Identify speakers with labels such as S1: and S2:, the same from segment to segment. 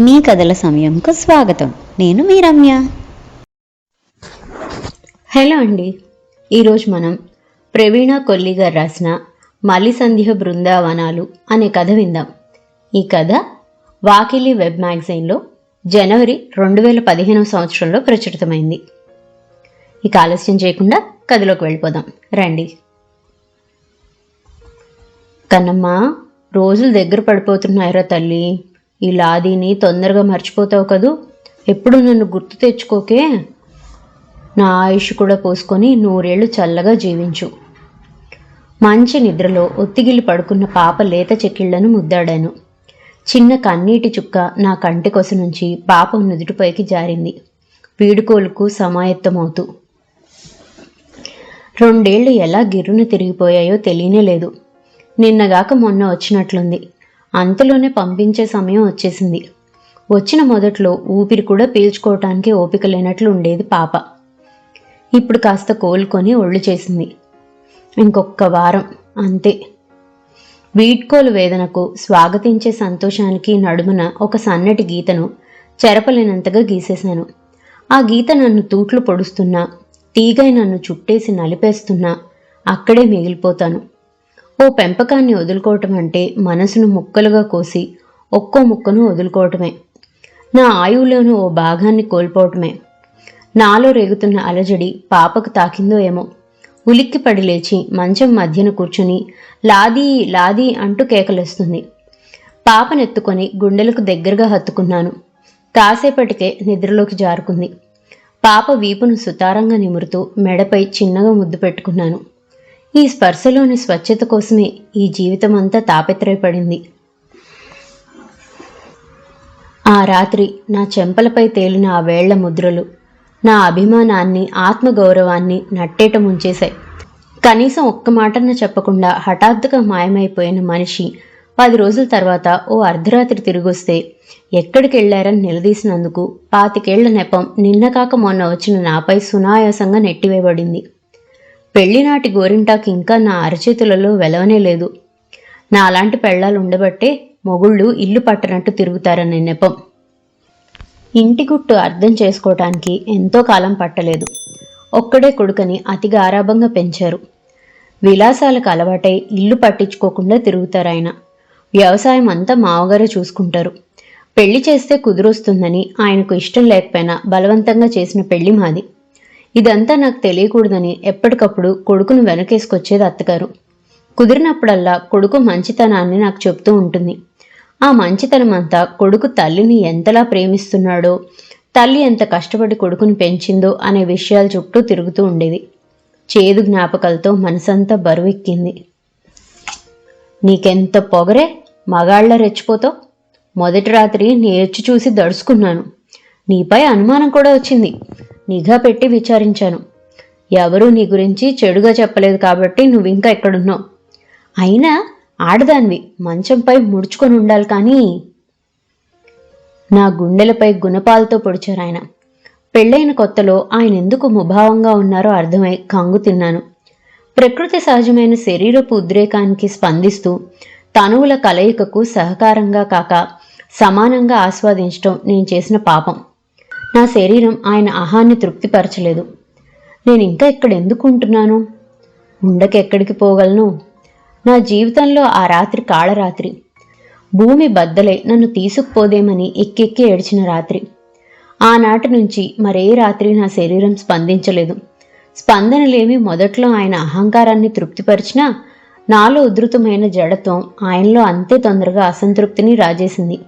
S1: మీ కథల సమయంకు స్వాగతం. నేను మీ రమ్య
S2: హలో అండి. ఈరోజు మనం ప్రవీణ కొల్లి గారు రాసిన మలిసంధ్య బృందావనాలు అనే కథ విందాం. ఈ కథ వాకిలి వెబ్ మ్యాగజైన్లో జనవరి రెండు వేల పదిహేనవ సంవత్సరంలో ప్రచురితమైంది. ఇక ఆలస్యం చేయకుండా కథలోకి వెళ్ళిపోదాం. రండి. కన్నమ్మ రోజులు దగ్గర పడిపోతున్నాయిరా తల్లి. ఈ లాదీని తొందరగా మర్చిపోతావు కదూ? ఎప్పుడు నన్ను గుర్తు తెచ్చుకోకే? నా ఆయుష్ కూడా పోసుకొని నూరేళ్ళు చల్లగా జీవించు. మంచి నిద్రలో ఒత్తిగిలి పడుకున్న పాప లేత చెక్కిళ్ళను ముద్దాడాను. చిన్న కన్నీటి చుక్క నా కంటికొస నుంచి పాప నుదుటిపైకి జారింది. వీడుకోలుకు సమాయత్తమవుతూ. రెండేళ్ళు ఎలా గిర్రును తిరిగిపోయాయో తెలియనే లేదు. నిన్నగాక మొన్న వచ్చినట్లుంది. అంతలోనే పంపించే సమయం వచ్చేసింది. వచ్చిన మొదట్లో ఊపిరి కూడా పీల్చుకోవటానికి ఓపిక లేనట్లు ఉండేది పాప. ఇప్పుడు కాస్త కోలుకొని ఒళ్ళు చేసింది. ఇంకొక్క వారం అంతే. వీడ్కోలు వేదనకు స్వాగతించే సంతోషానికి నడుమున ఒక సన్నటి గీతను చెరపలేనంతగా గీసేశాను. ఆ గీత నన్ను తూట్లు పొడుస్తున్నా తీగై నన్ను చుట్టేసి నలిపేస్తున్నా అక్కడే మిగిలిపోతాను. ఓ పెంపకాన్ని వదులుకోవటం అంటే మనసును ముక్కలుగా కోసి ఒక్కో ముక్కను వదులుకోవటమే. నా ఆయువులోని ఓ భాగాన్ని కోల్పోవటమే. నాలో రేగుతున్న అలజడి పాపకు తాకిందో ఏమో. ఉలిక్కి పడి లేచి మంచం మధ్యన కూర్చుని లాదీ లాదీ అంటూ కేకలేస్తుంది. పాపనెత్తుకొని గుండెలకు దగ్గరగా హత్తుకున్నాను. కాసేపటికే నిద్రలోకి జారుకుంది. పాప వీపును సుతారంగా నిమురుతూ మెడపై చిన్నగా ముద్దు పెట్టుకున్నాను. ఈ స్పర్శలోని స్వచ్ఛత కోసమే ఈ జీవితం అంతా తాపెత్రయపడింది. ఆ రాత్రి నా చెంపలపై తేలిన ఆ వేళ్ళ ముద్రలు నా అభిమానాన్ని ఆత్మగౌరవాన్ని నట్టేట ముంచేశాయి. కనీసం ఒక్క మాటన్న చెప్పకుండా హఠాత్తుగా మాయమైపోయిన మనిషి పది రోజుల తర్వాత ఓ అర్ధరాత్రి తిరిగొస్తే ఎక్కడికి వెళ్ళారని నిలదీసినందుకు పాతికేళ్ళ నెపం నిన్న కాక మొన్న వచ్చిన నాపై సునాయాసంగా నెట్టివేయబడింది. పెళ్ళినాటి గోరింటాకు ఇంకా నా అరచేతులలో వెలవనే లేదు. నా అలాంటి పెళ్ళాలు ఉండబట్టే మొగుళ్ళు ఇల్లు పట్టనట్టు తిరుగుతారనే నెపం. ఇంటి గుట్టు అర్థం చేసుకోవటానికి ఎంతో కాలం పట్టలేదు. ఒక్కడే కొడుకని అతిగా ఆరాభంగా పెంచారు. విలాసాలకు అలవాటై ఇల్లు పట్టించుకోకుండా తిరుగుతారాయన. వ్యవసాయం అంతా మావగారే చూసుకుంటారు. పెళ్ళి చేస్తే కుదురొస్తుందని ఆయనకు ఇష్టం లేకపోయినా బలవంతంగా చేసిన పెళ్ళి మాది. ఇదంతా నాకు తెలియకూడదని ఎప్పటికప్పుడు కొడుకును వెనకేసుకొచ్చేది అత్తగారు. కుదిరినప్పుడల్లా కొడుకు మంచితనాన్ని నాకు చెప్తూ ఉంటుంది. ఆ మంచితనం అంతా కొడుకు తల్లిని ఎంతలా ప్రేమిస్తున్నాడో తల్లి ఎంత కష్టపడి కొడుకుని పెంచిందో అనే విషయాల చుట్టూ తిరుగుతూ ఉండేది. చేదు జ్ఞాపకాలతో మనసంతా బరువెక్కింది. నీకెంత పొగరే మగాళ్ళ రెచ్చిపోతావు మొదటి రాత్రి నేర్చి చూసి దడుచుకున్నాను. నీపై అనుమానం కూడా వచ్చింది. నిఘా పెట్టి విచారించాను. ఎవరూ నీ గురించి చెడుగా చెప్పలేదు కాబట్టి నువ్వు ఇంకా ఎక్కడున్నావు? అయినా ఆడదాన్వి మంచంపై ముడుచుకొని ఉండాలి కానీ. నా గుండెలపై గుణపాలతో పొడిచారు ఆయన. పెళ్ళైన కొత్తలో ఆయన ఎందుకు ముభావంగా ఉన్నారో అర్థమై కంగు తిన్నాను. ప్రకృతి సహజమైన శరీరపు ఉద్రేకానికి స్పందిస్తూ తనువుల కలయికకు సహకారంగా కాక సమానంగా ఆస్వాదించటం నేను చేసిన పాపం. నా శరీరం ఆయన ఆహాన్ని తృప్తిపరచలేదు. నేను ఇంకా ఇక్కడ ఎందుకు ఉంటున్నాను ఉండకెక్కడికి పోగలను? నా జీవితంలో ఆ రాత్రి కాళరాత్రి. భూమి బద్దలై నన్ను తీసుకుపోదేమని ఎక్కెక్కి ఏడ్చిన రాత్రి. ఆనాటి నుంచి మరే రాత్రి నా శరీరం స్పందించలేదు. స్పందనలేమి మొదట్లో ఆయన అహంకారాన్ని తృప్తిపరిచినా నాలో ఉధృతమైన జడత్వం ఆయనలో అంతే తొందరగా అసంతృప్తిని రాజేసింది.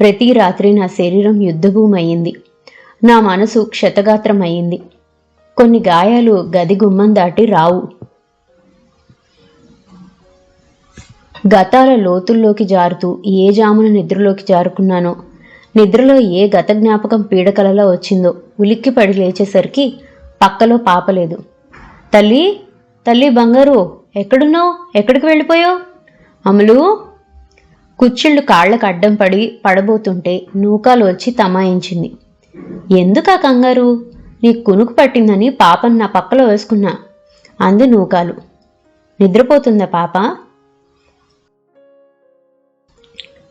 S2: ప్రతి రాత్రి నా శరీరం యుద్ధభూమి అయ్యింది నా మనసు క్షతగాత్రం అయ్యింది కొన్ని గాయాలు గది గుమ్మం దాటి రావు. గతాల లోతుల్లోకి జారుతూ ఏ జామున నిద్రలోకి జారుకున్నానో నిద్రలో ఏ గత జ్ఞాపకం పీడకలలో వచ్చిందో ఉలిక్కి పడి లేచేసరికి పక్కలో పాపలేదు తల్లి తల్లి బంగారు ఎక్కడున్నావు? ఎక్కడికి వెళ్ళిపోయావు? అమలు! కుచ్చిళ్ళు కాళ్ళకు అడ్డం పడి పడబోతుంటే నూకాలు వచ్చి తమాయించింది. ఎందుకా కంగారు? నీ కునుకు పట్టిందని పాపను నా పక్కలో వేసుకున్నా. అంది నూకాలు. నిద్రపోతుందా పాప?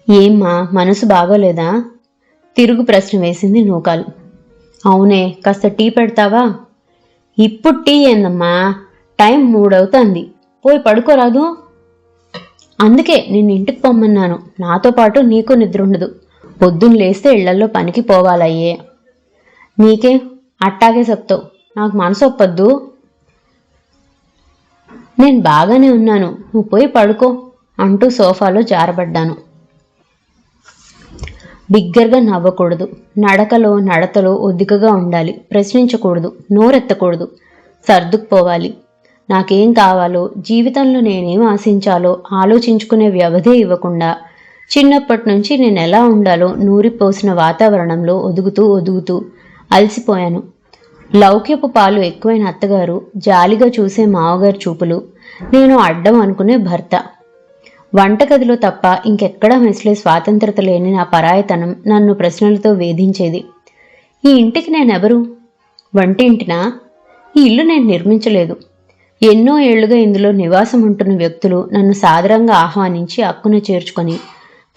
S2: ఏమ్మా మనసు బాగోలేదా? తిరుగు ప్రశ్న వేసింది నూకాలు. అవునే కాస్త టీ పెడతావా? ఇప్పుడు టీ ఏందమ్మా? టైం మూడవుతుంది. పోయి పడుకోరాదు? అందుకే నిన్ను ఇంటికి పొమ్మన్నాను. నాతో పాటు నీకు నిద్ర ఉండదు. పొద్దున్న లేస్తే ఇళ్ళల్లో పనికి పోవాలయ్యే. నీకే అట్టాగే చెప్తావు. నాకు మనసు ఒప్పద్దు. నేను బాగానే ఉన్నాను. నువ్వు పోయి పడుకో అంటూ సోఫాలో జారబడ్డాను. బిగ్గరగా నవ్వకూడదు. నడకలో నడతలో ఒద్దికగా ఉండాలి. ప్రశ్నించకూడదు. నోరెత్తకూడదు. సర్దుకుపోవాలి. నాకేం కావాలో జీవితంలో నేనేం ఆశించాలో ఆలోచించుకునే వ్యవధే ఇవ్వకుండా చిన్నప్పటి నుంచి నేను ఎలా ఉండాలో నూరిపోసిన వాతావరణంలో ఒదుగుతూ ఒదుగుతూ అలసిపోయాను. లౌక్యపు పాలు ఎక్కువైన అత్తగారు జాలిగా చూసే మావగారి చూపులు నేను అడ్డం అనుకునే భర్త. వంటగదిలో తప్ప ఇంకెక్కడా మెస్లే స్వాతంత్రత లేని నా పరాయతనం నన్ను ప్రశ్నలతో వేధించేది. ఈ ఇంటికి నేనెవరు? వంటింటినా? ఈ ఇల్లు నేను నిర్మించలేదు. ఎన్నో ఏళ్ళుగా ఇందులో నివాసం ఉంటున్న వ్యక్తులు నన్ను సాదరంగా ఆహ్వానించి అక్కున చేర్చుకొని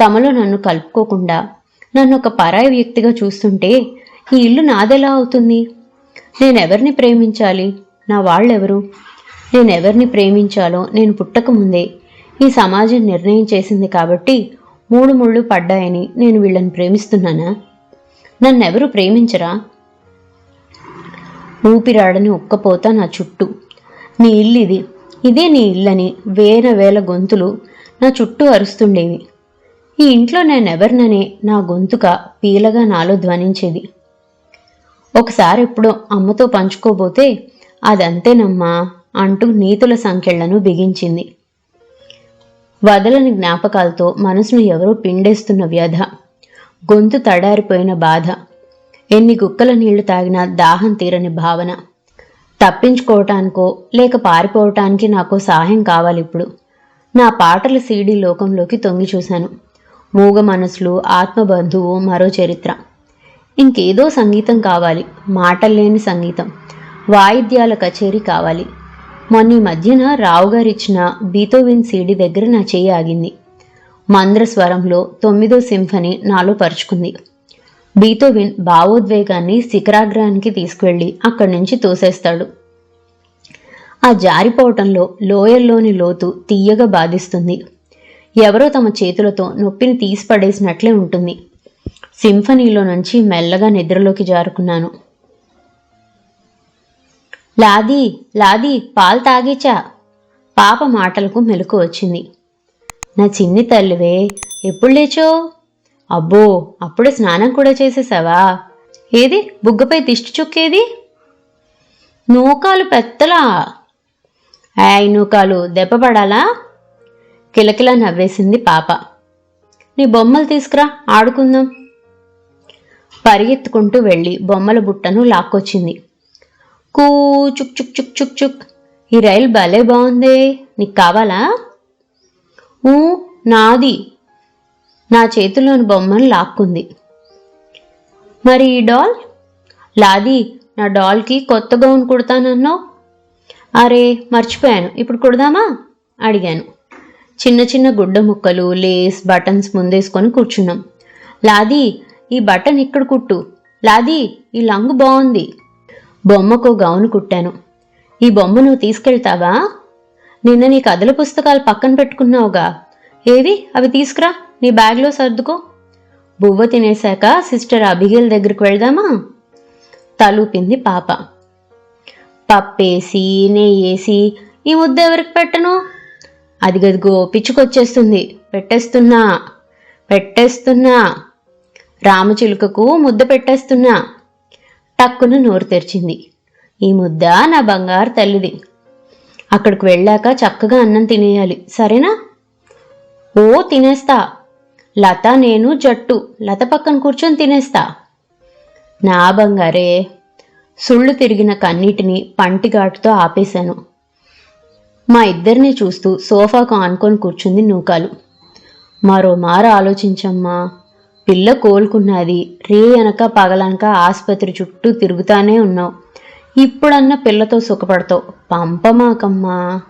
S2: తమలో నన్ను కలుపుకోకుండా నన్ను ఒక పరాయి వ్యక్తిగా చూస్తుంటే ఈ ఇల్లు నాదెలా అవుతుంది? నేనెవరిని ప్రేమించాలి? నా వాళ్ళెవరు? నేనెవరిని ప్రేమించాలో నేను పుట్టకముందే ఈ సమాజం నిర్ణయం చేసింది కాబట్టి మూడు ముళ్ళు పడ్డాయని నేను వీళ్ళని ప్రేమిస్తున్నానా? నన్నెవరు ప్రేమించరా? ఊపిరాడని ఉక్కపోతా నా చుట్టూ. నీ ఇల్లు ఇది ఇదే నీ ఇల్లని వేల వేల గొంతులు నా చుట్టూ అరుస్తుండేవి. ఈ ఇంట్లో నేనెవరిననే నా గొంతుక పీలగా నాలో ధ్వనించేది. ఒకసారి ఎప్పుడో అమ్మతో పంచుకోబోతే అదంతేనమ్మా అంటూ నీతుల సంఖ్యలను బిగించింది. వదలని జ్ఞాపకాలతో మనసును ఎవరో పిండేస్తున్న వ్యధ గొంతు తడారిపోయిన బాధ ఎన్ని గుక్కల నీళ్ళు తాగినా దాహం తీరని భావన తప్పించుకోవటానికో లేక పారిపోవటానికి నాకు సహాయం కావాలి ఇప్పుడు. నా పాటల సీడీ లోకంలోకి తొంగి చూశాను. మూగ మనసులు ఆత్మబంధువు మరో చరిత్ర. ఇంకేదో సంగీతం కావాలి మాటల్లేని సంగీతం. వాయిద్యాల కచేరీ కావాలి. మొన్న ఈ మధ్యన రావు గారిచ్చిన బీతోవిన్ సీడి దగ్గర నా చేయి ఆగింది. మంద్ర స్వరంలో తొమ్మిదో సింఫనీ నాలో పరుచుకుంది. బీతోవిన్ భావోద్వేగాన్ని శిఖరాగ్రహానికి తీసుకువెళ్ళి అక్కడి నుంచి తోసేస్తాడు. ఆ జారిపోవటంలో లోయల్లోని లోతు తీయగా బాధిస్తుంది. ఎవరో తమ చేతులతో నొప్పిని తీసిపడేసినట్లే ఉంటుంది. సింఫనీలో నుంచి మెల్లగా నిద్రలోకి జారుకున్నాను. లాది లాది పాలు తాగేచా? పాప మాటలకు మెలకు వచ్చింది. నా చిన్ని తల్లివే ఎప్పుడు లేచో? అబ్బో అప్పుడే స్నానం కూడా చేసేసావా? ఏది బుగ్గపై దిష్టి చుక్కేది? నూకాలు పెత్తలా? ఆయ్ నూకాలు దెబ్బపడాలా కిలకిలా నవ్వేసింది పాప. నీ బొమ్మలు తీసుకురా ఆడుకుందాం. పరిగెత్తుకుంటూ వెళ్ళి బొమ్మల బుట్టను లాక్కొచ్చింది. కూ చుక్ చుక్ చుక్ చుక్ చుక్. ఈ రైలు భలే బాగుందే నీకు కావాలా? ఊ నాది. నా చేతిలోని బొమ్మను లాక్కుంది. మరి ఈ డాల్? లాది నా డాల్కి కొత్త గౌన్ కుడతానన్నావు? అరే మర్చిపోయాను. ఇప్పుడు కుడదామా? అడిగాను. చిన్న చిన్న గుడ్డ ముక్కలు లేస్ బటన్స్ ముందేసుకొని కూర్చున్నాం. లాది ఈ బటన్ ఇక్కడ కుట్టు. లాది ఈ లంగు బాగుంది బొమ్మకు గౌను కుట్టాను. ఈ బొమ్మ నువ్వు తీసుకెళ్తావా? నిన్న నీ కథల పుస్తకాలు పక్కన పెట్టుకున్నావుగా. ఏవి? అవి తీసుకురా. నీ బ్యాగ్లో సర్దుకో. బువ్వ తినేశాక సిస్టర్ అభిగేల్ దగ్గరికి వెళ్దామా? తలూపింది పాప. పప్పేసి నెయ్యేసి ఈ ముద్ద ఎవరికి పెట్టను? అది గదిగో పిచ్చుకొచ్చేస్తుంది. పెట్టేస్తున్నా. పెట్టేస్తున్నా. రామచిలుకకు ముద్ద పెట్టేస్తున్నా. టక్కున నోరు తెరిచింది. ఈ ముద్ద నా బంగారు తల్లిది. అక్కడికి వెళ్ళాక చక్కగా అన్నం తినేయాలి. సరేనా? ఓ తినేస్తా. లత నేను జట్టు. లత పక్కన కూర్చొని తినేస్తా. నా బంగారే. సుళ్ళు తిరిగిన కన్నీటిని పంటిఘాటుతో ఆపేశాను. మా ఇద్దరిని చూస్తూ సోఫాకు ఆనుకొని కూర్చుంది నూకాలు. మరో మార ఆలోచించమ్మా. పిల్ల కోలుకున్నది. రే అనక పగలనక ఆసుపత్రి చుట్టూ తిరుగుతానే ఉన్నావు. ఇప్పుడన్న పిల్లతో సుఖపడతావు. పంపమాకమ్మా.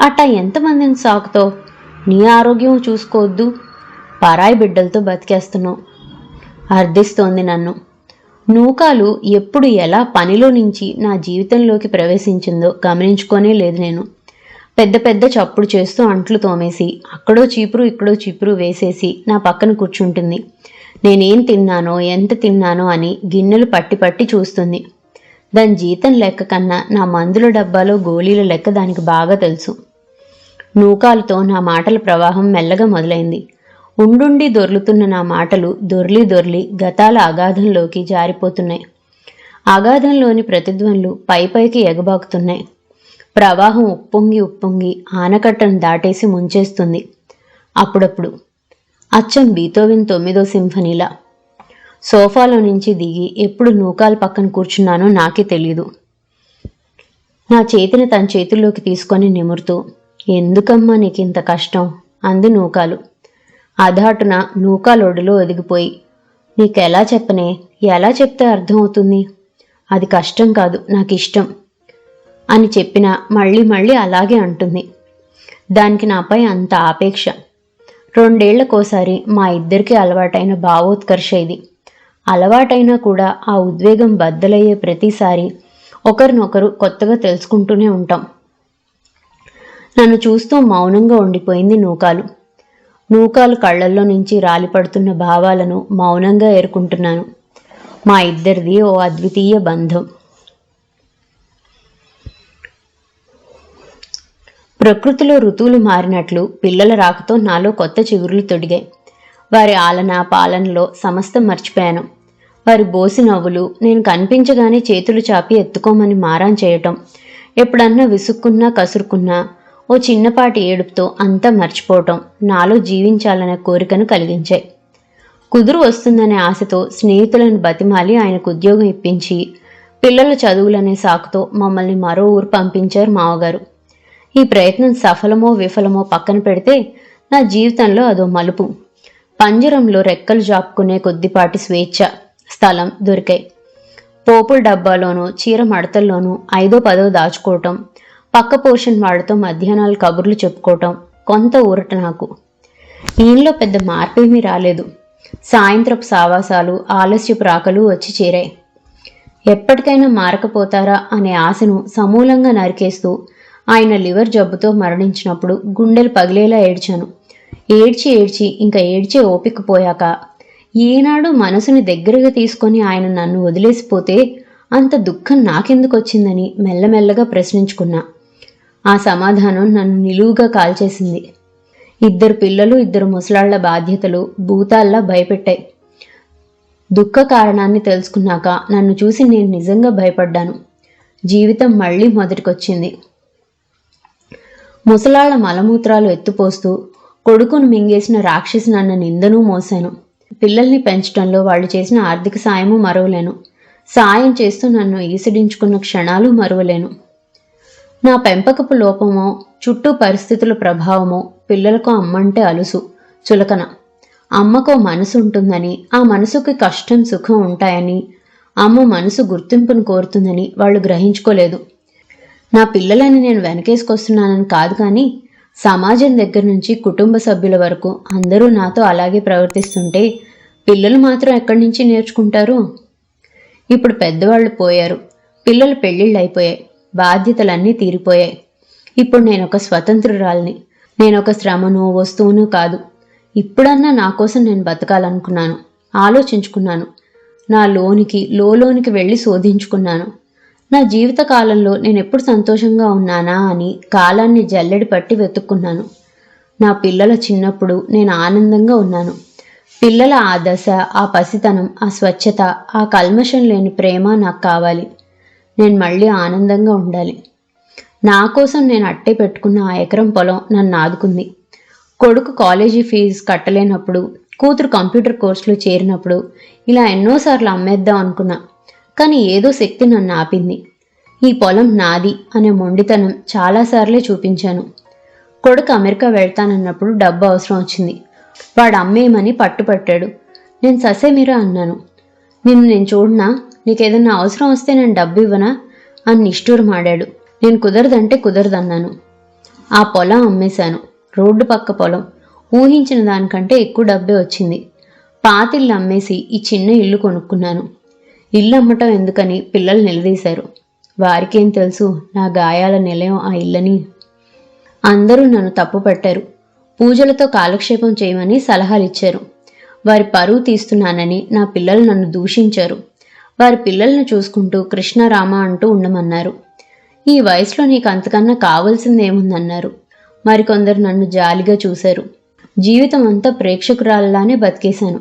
S2: అట్ట ఎంతమందిని సాకుతావు? నీ ఆరోగ్యం చూసుకోవద్దు. పరాయి బిడ్డలతో బతికేస్తున్నావు. అర్థిస్తోంది నన్ను. నూకాలు ఎప్పుడు ఎలా పనిలో నుంచి నా జీవితంలోకి ప్రవేశించిందో గమనించుకోనే లేదు నేను. పెద్ద పెద్ద చప్పుడు చేస్తూ అంట్లు తోమేసి అక్కడో చీపురు ఇక్కడో చీపురు వేసేసి నా పక్కన కూర్చుంటుంది. నేనేం తిన్నానో ఎంత తిన్నానో అని గిన్నెలు పట్టి పట్టి చూస్తుంది. దాని జీతం లెక్క కన్నా నా మందుల డబ్బాలో గోళీల లెక్క దానికి బాగా తెలుసు. నూకాలతో నా మాటల ప్రవాహం మెల్లగా మొదలైంది. ఉండుండి దొర్లుతున్న నా మాటలు దొర్లి దొర్లి గతాల అగాధంలోకి జారిపోతున్నాయి. అగాధంలోని ప్రతిధ్వనులు పై పైకి ఎగబాకుతున్నాయి. ప్రవాహం ఉప్పొంగి ఉప్పొంగి ఆనకట్టను దాటేసి ముంచేస్తుంది. అప్పుడప్పుడు అచ్చం బీతోవిన్ తొమ్మిదో సింఫనీలా సోఫాలో నుంచి దిగి ఎప్పుడు నూకాల పక్కన కూర్చున్నానో నాకే తెలీదు. నా చేతిని తన చేతుల్లోకి తీసుకొని నిమురుతూ ఎందుకమ్మా నీకు ఇంత కష్టం? అంది నూకాలు. అధాటున నూకాలొడిలో ఒదిగిపోయి నీకెలా చెప్పనే? ఎలా చెప్తే అర్థమవుతుంది? అది కష్టం కాదు నాకు ఇష్టం అని చెప్పిన మళ్ళీ మళ్ళీ అలాగే అంటుంది. దానికి నాపై అంత ఆపేక్ష. రెండేళ్ళకోసారి మా ఇద్దరికి అలవాటైన భావోత్కర్ష ఇది. అలవాటైనా కూడా ఆ ఉద్వేగం బద్దలయ్యే ప్రతిసారి ఒకరినొకరు కొత్తగా తెలుసుకుంటూనే ఉంటాం. నన్ను చూస్తూ మౌనంగా ఉండిపోయింది నూకాలు. నూకాలు కళ్ళల్లో నుంచి రాలిపడుతున్న భావాలను మౌనంగా ఏరుకుంటున్నాను. మా ఇద్దరిది ఓ అద్వితీయ బంధం. ప్రకృతిలో ఋతువులు మారినట్లు పిల్లల రాకతో నాలో కొత్త చిగురులు తొడిగాయి. వారి ఆలన పాలనలో సమస్తం మర్చిపోయాను. వారి బోసి నవ్వులు నేను కనిపించగానే చేతులు చాపి ఎత్తుకోమని మారాన్ చేయటం. ఎప్పుడన్నా విసుక్కున్నా కసురుకున్నా ఓ చిన్నపాటి ఏడుపుతో అంతా మర్చిపోవటం నాలో జీవించాలనే కోరికను కలిగించాయి. కుదురు వస్తుందనే ఆశతో స్నేహితులను బతిమాలి ఆయనకు ఉద్యోగం ఇప్పించి పిల్లల చదువులనే సాకుతో మమ్మల్ని మరో ఊరు పంపించారు మావగారు. ఈ ప్రయత్నం సఫలమో విఫలమో పక్కన పెడితే నా జీవితంలో అదో మలుపు. పంజరంలో రెక్కలు జాపుకునే కొద్దిపాటి స్వేచ్ఛ స్థలం దొరికాయి పోపుల డబ్బాలోనూ చీర మడతల్లోనూ ఐదో పదో దాచుకోవటం పక్క పోర్షన్ వాళ్ళతో మధ్యాహ్నాలు కబుర్లు చెప్పుకోవటం కొంత ఊరట నాకు. ఈయనలో పెద్ద మార్పేమీ రాలేదు. సాయంత్రపు సావాసాలు ఆలస్యపు రాకలు వచ్చి చేరాయి. ఎప్పటికైనా మారకపోతారా అనే ఆశను సమూలంగా నరికేస్తూ ఆయన లివర్ జబ్బుతో మరణించినప్పుడు గుండెలు పగిలేలా ఏడ్చాను. ఏడ్చి ఏడ్చి ఇంకా ఏడ్చే ఓపిక పోయాక ఈనాడు మనసుని దగ్గరగా తీసుకొని ఆయన నన్ను వదిలేసిపోతే అంత దుఃఖం నాకెందుకు వచ్చిందని మెల్లమెల్లగా ప్రశ్నించుకున్నా. ఆ సమాధానం నన్ను నిలువుగా కాల్చేసింది. ఇద్దరు పిల్లలు ఇద్దరు ముసలాళ్ళ బాధ్యతలు భూతాల్లా భయపెట్టాయి. దుఃఖ కారణాన్ని తెలుసుకున్నాక నన్ను చూసి నేను నిజంగా భయపడ్డాను. జీవితం మళ్ళీ మొదటికొచ్చింది. ముసలాళ్ళ మలమూత్రాలు ఎత్తుపోస్తూ కొడుకును మింగేసిన రాక్షసి నన్న నిందనూ మోశాను. పిల్లల్ని పెంచడంలో వాళ్ళు చేసిన ఆర్థిక సాయము మరవలేను. సాయం చేస్తూ నన్ను ఈసడించుకున్న క్షణాలు మరువలేను. నా పెంపకపు లోపమో చుట్టూ పరిస్థితుల ప్రభావమో పిల్లలకు అమ్మంటే అలుసు చులకన. అమ్మకో మనసు ఉంటుందని ఆ మనసుకి కష్టం సుఖం ఉంటాయని అమ్మ మనసు గుర్తింపును కోరుతుందని వాళ్ళు గ్రహించుకోలేదు. నా పిల్లలని నేను వెనకేసుకొస్తున్నానని కాదు కానీ సమాజం దగ్గర నుంచి కుటుంబ సభ్యుల వరకు అందరూ నాతో అలాగే ప్రవర్తిస్తుంటే పిల్లలు మాత్రం ఎక్కడి నుంచి నేర్చుకుంటారు? ఇప్పుడు పెద్దవాళ్ళు పోయారు. పిల్లలు పెళ్ళిళ్ళు అయిపోయాయి. బాధ్యతలన్నీ తీరిపోయాయి. ఇప్పుడు నేను ఒక స్వతంత్రురాల్ని. నేను ఒక శ్రమను వస్తువును కాదు. ఇప్పుడన్నా నా కోసం నేను బతకాలనుకున్నాను. ఆలోచించుకున్నాను. నా లోనికి లోలోనికి వెళ్ళి శోధించుకున్నాను. నా జీవిత కాలంలో నేను ఎప్పుడు సంతోషంగా ఉన్నానా అని కాలాన్ని జల్లెడి పట్టి వెతుక్కున్నాను. నా పిల్లల చిన్నప్పుడు నేను ఆనందంగా ఉన్నాను. పిల్లల ఆ దశ ఆ పసితనం ఆ స్వచ్ఛత ఆ కల్మషం లేని ప్రేమ నాకు కావాలి. నేను మళ్ళీ ఆనందంగా ఉండాలి. నా కోసం నేను అట్టే పెట్టుకున్న ఆ ఎకరం పొలం నన్ను ఆదుకుంది. కొడుకు కాలేజీ ఫీజు కట్టలేనప్పుడు కూతురు కంప్యూటర్ కోర్సులో చేరినప్పుడు ఇలా ఎన్నోసార్లు అమ్మేద్దాం అనుకున్నా. కానీ ఏదో శక్తి నన్ను ఆపింది. ఈ పొలం నాది అనే మొండితనం చాలాసార్లే చూపించాను. కొడుకు అమెరికా వెళ్తానన్నప్పుడు డబ్బు అవసరం వచ్చింది. వాడు అమ్మేయమని పట్టుపట్టాడు. నేను ససేమిరా అన్నాను. నిన్ను నేను చూడనా? నీకేదన్నా అవసరం వస్తే నేను డబ్బు ఇవ్వనా? అని నిష్ఠూరమాడాడు. నేను కుదరదంటే కుదరదన్నాను. ఆ పొలం అమ్మేశాను. రోడ్డు పక్క పొలం. ఊహించిన దానికంటే ఎక్కువ డబ్బే వచ్చింది. పాతిళ్ళు అమ్మేసి ఈ చిన్న ఇల్లు కొనుక్కున్నాను. ఇల్లు అమ్మటం ఎందుకని పిల్లలు నిలదీశారు? వారికేం తెలుసు? నా గాయాల నిలయం ఆ ఇల్లని. అందరూ నన్ను తప్పు పట్టారు. పూజలతో కాలక్షేపం చేయమని సలహాలు ఇచ్చారు వారి పరువు తీస్తున్నానని నా పిల్లలు నన్ను దూషించారు. వారి పిల్లల్ని చూసుకుంటూ కృష్ణరామ అంటూ ఉండమన్నారు. ఈ వయసులో నీకు అంతకన్నా కావాల్సిందేముందన్నారు. మరికొందరు నన్ను జాలిగా చూశారు. జీవితం అంతా ప్రేక్షకురాలలానే బతికేశాను.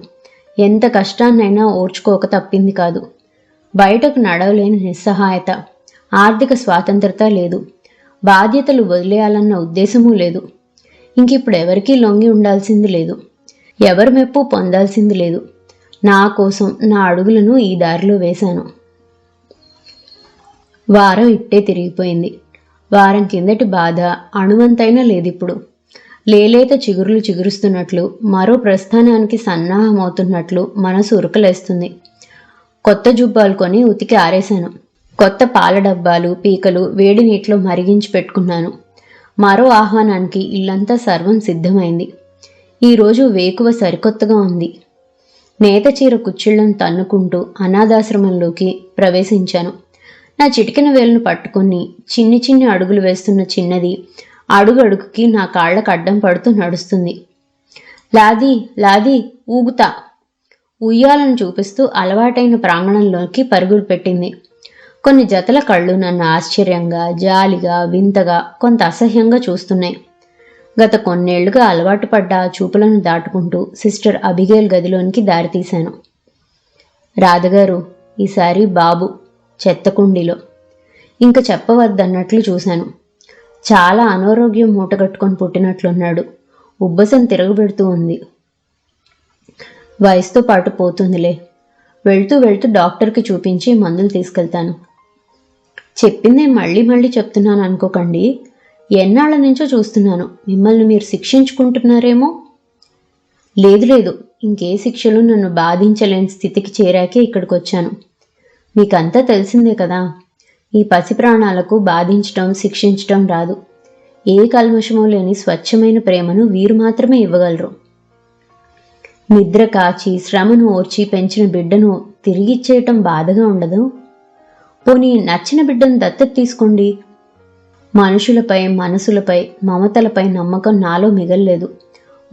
S2: ఎంత కష్టాన్నైనా ఓర్చుకోక తప్పింది కాదు. బయటకు నడవలేని నిస్సహాయత ఆర్థిక స్వాతంత్రత లేదు. బాధ్యతలు వదిలేయాలన్న ఉద్దేశమూ లేదు. ఇంకిప్పుడు ఎవరికీ లొంగి ఉండాల్సింది లేదు. ఎవరి మెప్పు పొందాల్సింది లేదు. నా కోసం నా అడుగులను ఈ దారిలో వేశాను. వారం ఇట్టే తిరిగిపోయింది. వారం కిందటి బాధ అణువంతైనా లేదిప్పుడు. లేలేత చిగురులు చిగురుస్తున్నట్లు మరో ప్రస్థానానికి సన్నాహమవుతున్నట్లు మనసు ఉరకలేస్తుంది. కొత్త జుబ్బాలు కొని ఉతికి ఆరేశాను. కొత్త పాల డబ్బాలు పీకలు వేడి నీటిలో మరిగించి పెట్టుకున్నాను. మరో ఆహ్వానానికి ఇల్లంతా సర్వం సిద్ధమైంది. ఈరోజు వేకువ సరికొత్తగా ఉంది. నేత చీర కుచ్చిళ్ళను తన్నుకుంటూ అనాథాశ్రమంలోకి ప్రవేశించాను. నా చిటికిన వేలను పట్టుకొని చిన్ని చిన్ని అడుగులు వేస్తున్న చిన్నది అడుగు అడుగుకి నా కాళ్ళకు అడ్డం పడుతూ నడుస్తుంది. లాది లాది ఊగుతా. ఉయ్యాలను చూపిస్తూ అలవాటైన ప్రాంగణంలోకి పరుగులు పెట్టింది. కొన్ని జతల కళ్ళు నన్ను ఆశ్చర్యంగా జాలిగా వింతగా కొంత అసహ్యంగా చూస్తున్నాయి. గత కొన్నేళ్ళుగా అలవాటు పడ్డ ఆ చూపులను దాటుకుంటూ సిస్టర్ అబిగేల్ గదిలోనికి దారితీశాను. రాధగారు ఈసారి బాబు చెత్తకుండిలో. ఇంక చెప్పవద్దన్నట్లు చూశాను. చాలా అనారోగ్యం మూటగట్టుకొని పుట్టినట్లున్నాడు. ఉబ్బసం తిరగబెడుతూ ఉంది. వయసుతో పాటు పోతుందిలే. వెళ్తూ వెళ్తూ డాక్టర్కి చూపించి మందులు తీసుకెళ్తాను. చెప్పిందే మళ్ళీ మళ్ళీ చెప్తున్నాను అనుకోకండి. ఎన్నాళ్ళ నుంచో చూస్తున్నాను. మిమ్మల్ని మీరు శిక్షించుకుంటున్నారేమో? లేదు లేదు. ఇంకే శిక్షలు నన్ను బాధించలేని స్థితికి చేరాకే ఇక్కడికి వచ్చాను మీకంతా తెలిసిందే కదా. ఈ పసి ప్రాణాలకు బాధించటం శిక్షించటం రాదు. ఏ కల్మషమో లేని స్వచ్ఛమైన ప్రేమను వీరు మాత్రమే ఇవ్వగలరు. నిద్ర కాచి శ్రమను ఓర్చి పెంచిన బిడ్డను తిరిగిచ్చేయటం బాధగా ఉండదు. పోనీ నచ్చిన బిడ్డను దత్తత తీసుకోండి. మనుషులపై మనసులపై మమతలపై నమ్మకం నాలో మిగల్లేదు.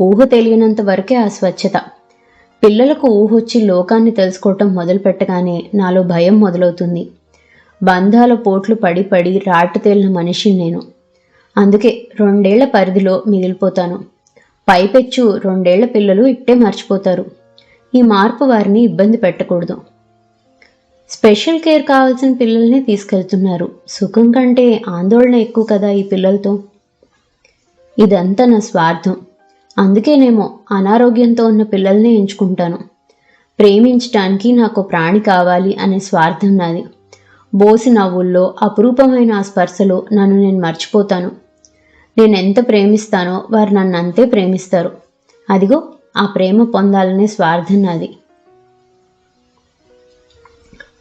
S2: ఊహ తెలియనంత వరకే ఆ స్వచ్ఛత. పిల్లలకు ఊహొచ్చి లోకాన్ని తెలుసుకోవటం మొదలుపెట్టగానే నాలో భయం మొదలవుతుంది. బంధాల పోట్లు పడి పడి రాటు తేలిన మనిషిని నేను. అందుకే రెండేళ్ళ పరిధిలో మిగిలిపోతాను. పైపెచ్చు రెండేళ్ళ పిల్లలు ఇట్టే మర్చిపోతారు. ఈ మార్పు వారిని ఇబ్బంది పెట్టకూడదు. స్పెషల్ కేర్ కావాల్సిన పిల్లల్ని తీసుకెళ్తున్నారు. సుఖం కంటే ఆందోళన ఎక్కువ కదా ఈ పిల్లలతో. ఇదంతా నా స్వార్థం. అందుకేనేమో అనారోగ్యంతో ఉన్న పిల్లల్నే ఎంచుకుంటాను. ప్రేమించటానికి నాకు ప్రాణి కావాలి అనే స్వార్థం నాది. బోసి నవ్వుల్లో అపురూపమైన ఆ స్పర్శలో నన్ను నేను మర్చిపోతాను. నేను ఎంత ప్రేమిస్తానో వారు నన్ను అంతే ప్రేమిస్తారు. అదిగో ఆ ప్రేమ పొందాలనే స్వార్థం నాది.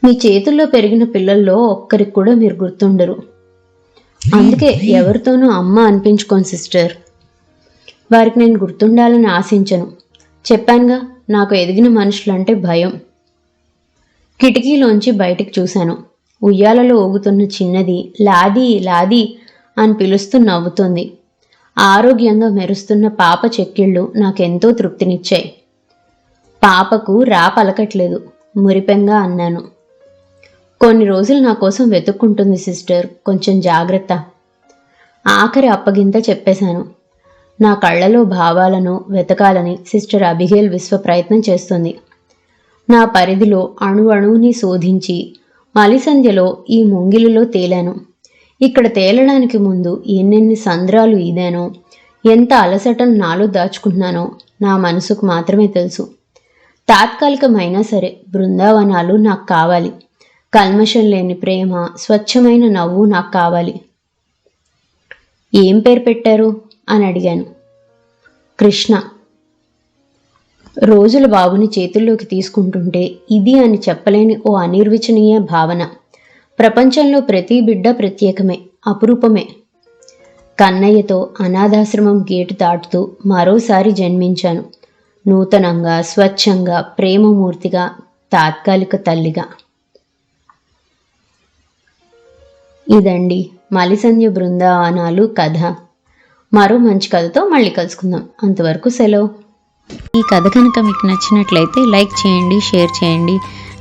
S2: మీ చేతుల్లో పెరిగిన పిల్లల్లో ఒక్కరికి కూడా మీరు గుర్తుండరు. అందుకే ఎవరితోనూ అమ్మ అనిపించుకోను సిస్టర్. వారికి నేను గుర్తుండాలని ఆశించను. చెప్పానుగా నాకు ఎదిగిన మనుషులంటే భయం. కిటికీలోంచి బయటికి చూశాను. ఉయ్యాలలో ఊగుతున్న చిన్నది లాది లాది అని పిలుస్తూ నవ్వుతోంది. ఆరోగ్యంగా మెరుస్తున్న పాప చెక్కిళ్ళు నాకెంతో తృప్తినిచ్చాయి. పాపకు రా పలకట్లేదు మురిపెంగా అన్నాను. కొన్ని రోజులు నా కోసం వెతుక్కుంటుంది సిస్టర్ కొంచెం జాగ్రత్త. ఆఖరి అప్పగింత చెప్పేశాను. నా కళ్ళలో భావాలను వెతకాలని సిస్టర్ అబిగేల్ విశ్వ ప్రయత్నం చేస్తుంది. నా పరిధిలో అణు అణువుని శోధించి మలిసంధ్యలో ఈ ముంగిలిలో తేలాను. ఇక్కడ తేలడానికి ముందు ఎన్నెన్ని సంద్రాలు ఈదానో ఎంత అలసటను నాలో దాచుకున్నానో నా మనసుకు మాత్రమే తెలుసు. తాత్కాలికమైనా సరే బృందావనాలు నాకు కావాలి. కల్మషం లేని ప్రేమ స్వచ్ఛమైన నవ్వు నాకు కావాలి. ఏం పేరు పెట్టారు? అని అడిగాను. కృష్ణ. రోజుల బాబుని చేతుల్లోకి తీసుకుంటుంటే ఇది అని చెప్పలేని ఓ అనిర్వచనీయ భావన. ప్రపంచంలో ప్రతి బిడ్డ ప్రత్యేకమే అపురూపమే. కన్నయ్యతో అనాథాశ్రమం గేటు దాటుతూ మరోసారి జన్మించాను. నూతనంగా స్వచ్ఛంగా ప్రేమమూర్తిగా తాత్కాలిక తల్లిగా. ఇదండి మలిసంధ్య బృందావనాలు కథ. మరో మంచి కథతో మళ్ళీ కలుసుకుందాం. అంతవరకు సెలవు.
S1: ఈ కథ కనుక మీకు నచ్చినట్లయితే లైక్ చేయండి షేర్ చేయండి.